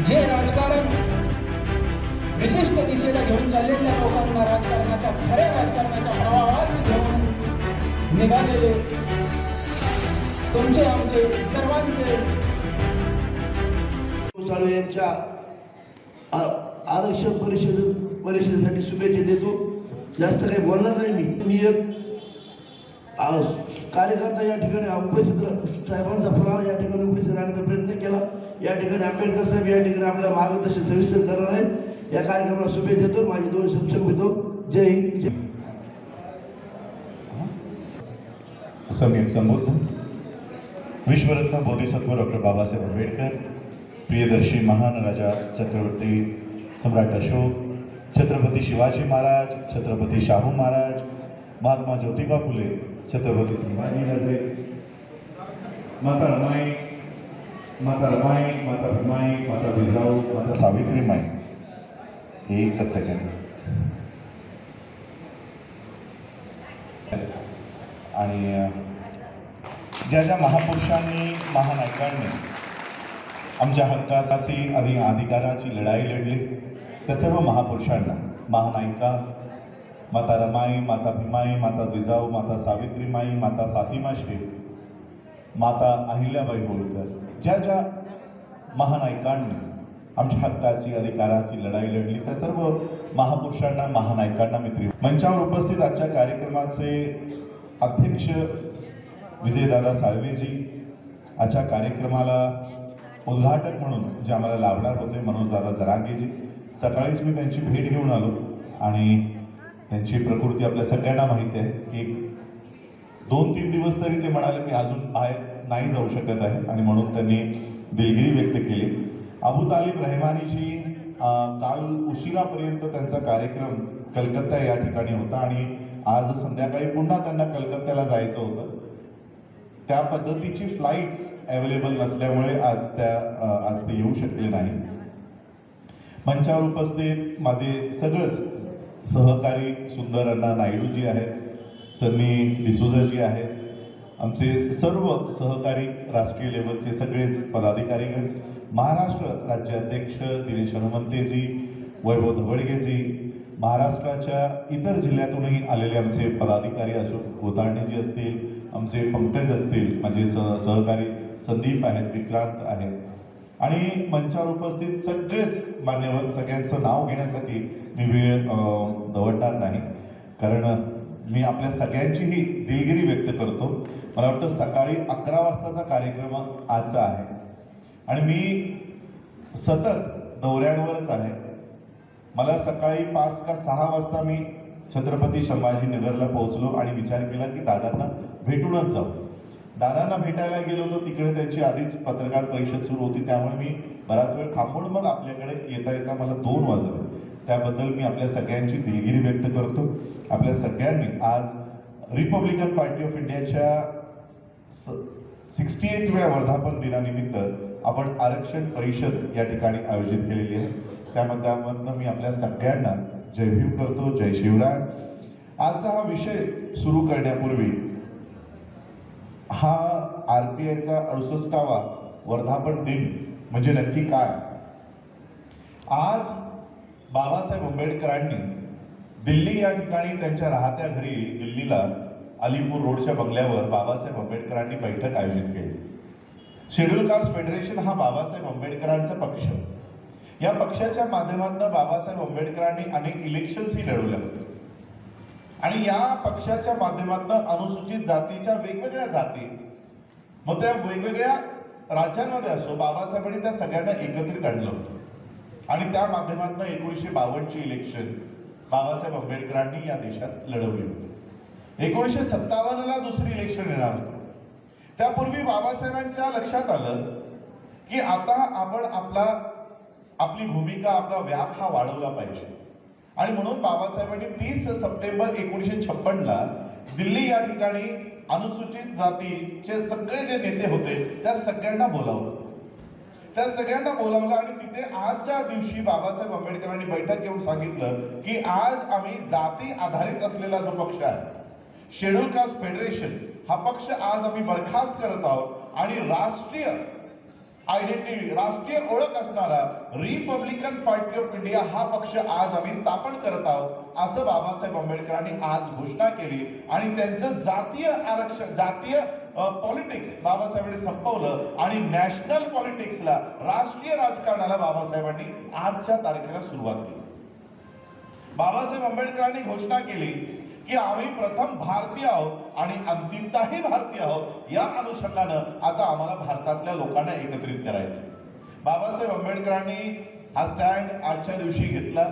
जे राजकारण विशिष्ट दिशेला घेऊन चाललेल्या लोकांना राजकारणाच्या खऱ्या राजकारणाच्या प्रवाहात घेऊन निघालेले तुमचे आमचे सर्वांचे. यांच्या आरक्षण परिषद परिषदेसाठी शुभेच्छा देतो. जास्त काही बोलणार नाही मी. मी एक कार्यकर्ता या ठिकाणी उपस्थित साहेबांचा फरार या ठिकाणी उपस्थित राहण्याचा प्रयत्न केला. या ठिकाणी आंबेडकर साहेब या ठिकाणी आपल्या मार्गदर्शन सविस्तर करणार आहे या कार्यक्रमाला शुभेच्छा देतो. माझे दोन शब्द संपितो जय हिंद जय सम्यक संबोधन विश्वरत्न बोधिसत्व डॉक्टर बाबासाहेब आंबेडकर प्रियदर्शी महान राजा छत्रपती सम्राट अशोक छत्रपती शिवाजी महाराज छत्रपती शाहू महाराज महात्मा ज्योतिबा फुले छत्रपती संभाजीराजे माता रमाई माता रमाई माता भीमाई माता जिजाऊ माता सावित्री माई. एकच सेकंड आणि ज्या ज्या महापुरुषांनी महानायकांनी आमच्या हक्काची आणि अधिकाराची लढाई लढली त्या सर्व महापुरुषांना महानायिका माता रमाई माता भीमाई माता जिजाऊ माता सावित्रीमाई माता फातिमाश्री माता अहिल्याबाई होळकर ज्या ज्या महानायकांनी आमच्या हक्काची अधिकाराची लढाई लढली त्या सर्व महापुरुषांना महानायकांना मित्री मंचावर उपस्थित आजच्या कार्यक्रमाचे अध्यक्ष विजयदादा साळवेजी आजच्या कार्यक्रमाला उद्घाटक म्हणून जे आम्हाला लाभणार होते मनोजदादा जरांगेजी. सकाळीच मी त्यांची भेट घेऊन आलो आणि त्यांची प्रकृती आपल्या सगळ्यांना माहिती आहे की एक दोन तीन दिवस तरी ते म्हणाले मी अजून बाहेर नाही जाऊ शकत आहे. आणि म्हणून त्यांनी दिलगिरी व्यक्त केली. अबू तालिब रहमानीजी काल उशिरापर्यंत त्यांचा कार्यक्रम कलकत्ता या ठिकाणी होता आणि आज संध्याकाळी पुन्हा त्यांना कलकत्त्याला जायचं होतं. त्या पद्धतीची फ्लाईट्स अवेलेबल नसल्यामुळे आज त्या आज ते येऊ शकले नाही. मंचावर उपस्थित माझे सगळंच सहकारी सुंदर अण्णा नायडूजी आहेत सन्नी डिसोजाजी आहेत आमचे सर्व सहकारी राष्ट्रीय लेवलचे सगळेच पदाधिकारीगण महाराष्ट्र राज्याध्यक्ष दिनेश हनुमंतेजी वैभव धबडगेजी महाराष्ट्राच्या इतर जिल्ह्यातूनही आलेले आमचे पदाधिकारी असो गोतांडेजी असतील आमचे पंकज असतील माझे सह सहकारी संदीप आहेत विक्रांत आहेत. आणि मंचावर उपस्थित सगळेच मान्यवर सगळ्यांचं नाव घेण्यासाठी मी वेळ दवडणार नाही. कारण मी आपल्या सगळ्यांचीही दिलगिरी व्यक्त करतो. मला वाटतं सकाळी अकरा वाजताचा कार्यक्रम आजचा आहे. आणि मी सतत दौऱ्यांवरच आहे. मला सकाळी पाच का सहा वाजता मी छत्रपती संभाजीनगरला पोहोचलो आणि विचार केला की दादांना भेटूनच जाऊ. दादांना भेटायला गेलो होतो तिकडे त्यांची आधीच पत्रकार परिषद सुरू होती त्यामुळे मी बराच वेळ थांबून मग आपल्याकडे येता येता मला दोन वाजले. त्याबद्दल मी आपल्या सगळ्यांची दिलगिरी व्यक्त करतो. आपल्या सगळ्यांनी आज रिपब्लिकन पार्टी ऑफ इंडियाच्या सिक्स्टी एटव्या वर्धापन दिनानिमित्त आपण आरक्षण परिषद या ठिकाणी आयोजित केलेली आहे. त्यामधनं मी आपल्या सगळ्यांना जय भीम करतो जय शिवराय. आजचा हा विषय सुरू करण्यापूर्वी हा आर पी आयचा अडुसष्टावा वर्धापन दिन म्हणजे नक्की काय? आज बाबासाहेब आंबेडकरांनी दिल्ली या ठिकाणी त्यांच्या राहत्या घरी दिल्लीला अलीपूर रोडच्या बंगल्यावर बाबासाहेब आंबेडकरांनी बैठक आयोजित केली. शेड्यूल कास्ट फेडरेशन हा बाबासाहेब आंबेडकरांचा पक्ष. या पक्षाच्या माध्यमातून बाबासाहेब आंबेडकरांनी अनेक इलेक्शन्सही लढवल्या होत्या. आणि या पक्षाच्या माध्यमातून अनुसूचित जातीच्या वेगवेगळ्या जाती मग त्या वेगवेगळ्या राज्यांमध्ये असो बाबासाहेबांनी त्या सगळ्यांना एकत्रित आणलं होतं. आणि त्या माध्यमातून एकोणीसशे बावन्नची इलेक्शन बाबासाहेब आंबेडकरांनी या देशात लढवली होती. एकोणीसशे सत्तावन्नला दुसरी इलेक्शन येणार होतं. त्यापूर्वी बाबासाहेबांच्या लक्षात आलं की आता आपण आपला आपली भूमिका आपला व्याप हा वाढवला पाहिजे. आणि म्हणून बाबासाहेबांनी तीस सप्टेंबर एकोणीसशे छप्पनला दिल्ली या ठिकाणी अनुसूचित जातीचे सगळे जे नेते होते त्या सगळ्यांना बोलावलं. त्या सगळ्यांना बोलावलं आणि तिथे आजच्या दिवशी बाबासाहेब आंबेडकरांनी बैठक घेऊन सांगितलं की आज आम्ही जाती आधारित असलेला जो पक्ष आहे शेड्यूल कास्ट फेडरेशन हा पक्ष आज आम्ही बरखास्त करत आहोत आणि राष्ट्रीय आयडेंटिटी राष्ट्रीय ओळख असणारा रिपब्लिकन पार्टी ऑफ इंडिया हा पक्ष आज आम्ही स्थापन करत आहोत असं बाबासाहेब आंबेडकरांनी आज घोषणा केली. आणि त्यांचं जातीय आरक्षण जातीय पॉलिटिक्स बाबासाहेबांनी संपवलं आणि नॅशनल पॉलिटिक्सला राष्ट्रीय राजकारणाला बाबासाहेबांनी आजच्या तारखेला सुरुवात केली. बाबासाहेब आंबेडकरांनी घोषणा केली की आम्ही प्रथम भारतीय आहोत आणि अंतिमताही भारतीय आहोत. या अनुषंगानं आता आम्हाला भारतातल्या लोकांना एकत्रित करायचं बाबासाहेब आंबेडकरांनी हा स्टँड आजच्या दिवशी घेतला.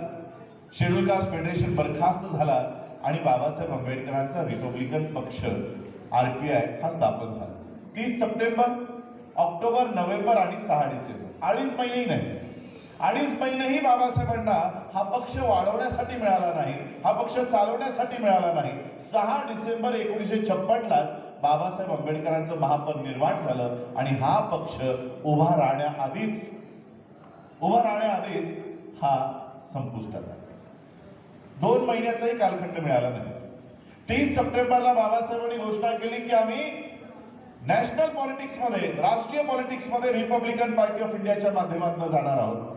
शेड्यूल कास्ट फेडरेशन बरखास्त झाला आणि बाबासाहेब आंबेडकरांचा रिपब्लिकन पक्ष आर पी आय हा स्थापन झाला. तीस सप्टेंबर ऑक्टोबर नोव्हेंबर आणि सहा डिसेंबर. अडीच महिनेही नाही अडीच महिनेही बाबासाहेबांना हा पक्ष वाढवण्यासाठी मिळाला नाही हा पक्ष चालवण्यासाठी मिळाला नाही. सहा डिसेंबर एकोणीसशे छप्पनलाच बाबासाहेब आंबेडकरांचं महापरिनिर्वाण झालं आणि हा पक्ष उभा राहण्याआधीच उभा राहण्याआधीच हा संपुष्टात आला. दोन महिन्याचाही कालखंड मिळाला नाही. तीस सप्टेंबरला बाबासाहेबांनी घोषणा केली की आम्ही नॅशनल पॉलिटिक्समध्ये राष्ट्रीय पॉलिटिक्समध्ये रिपब्लिकन पार्टी ऑफ इंडियाच्या माध्यमातून जाणार आहोत.